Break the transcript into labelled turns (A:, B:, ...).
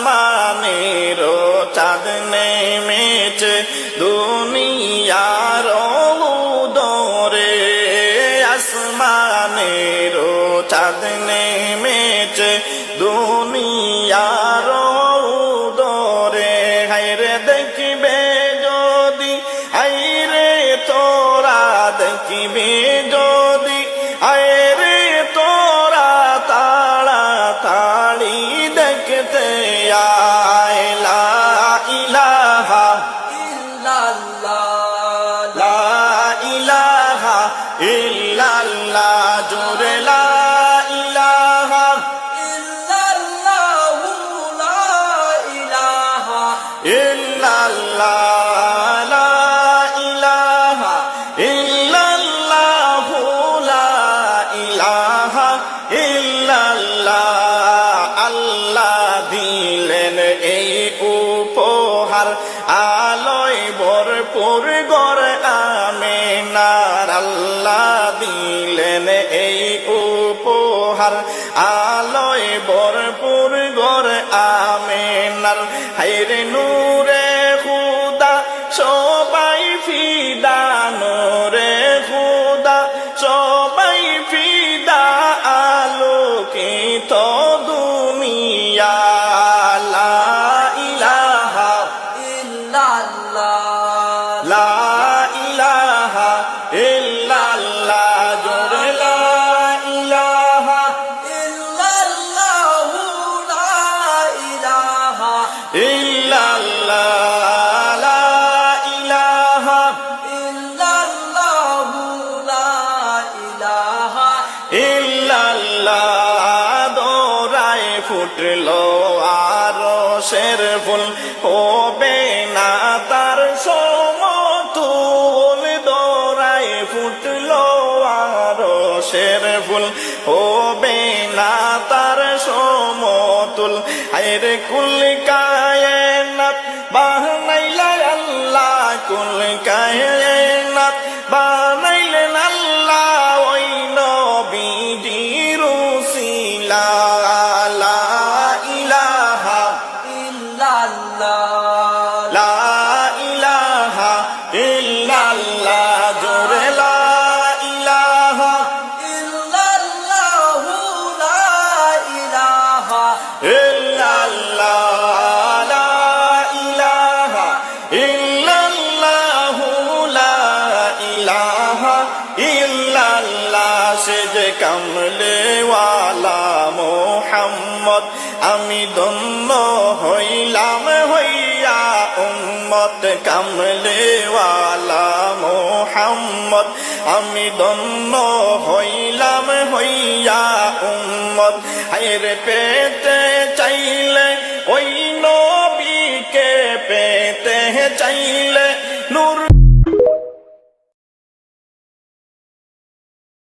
A: আসমানের চাঁদ নেমেছে দুনিয়ার দরে আসমানের চাঁদ নেমেছে দুনিয়ার দরে হাইরে দেখবে যদি হাইরে তোরা দেখবে দেখতে আয় লা ইলাহা লা ইলাহা ইল্লাল্লাহ জোরে লা ইলাহা। ইল্লাল্লাহ লা ইলাহা। ইল্লাল্লাহ ইল্লাল্লাহ। আল্লাহ দিলেন এই উপহার। আলোয় ভরপুর গড় আমি আল্লাহ দিলেন এই উপহার। আলোয় ভরপুর গড় আমেনার হাইরে নূরে ফুটলো আর শের ফুল হবে না তার সমতুল দৌড়াই ফুটল আর শের ফুল হবে না তার সমতুল। আর কুল কায়নাত আমি দন্ন হইলাম হইয়া উম্মত কামলে ওয়ালা মোহাম্মদ। আমি দন্ন হইলাম হইয়া উম্মত। হায়রে পেতে চাইলে চাইলে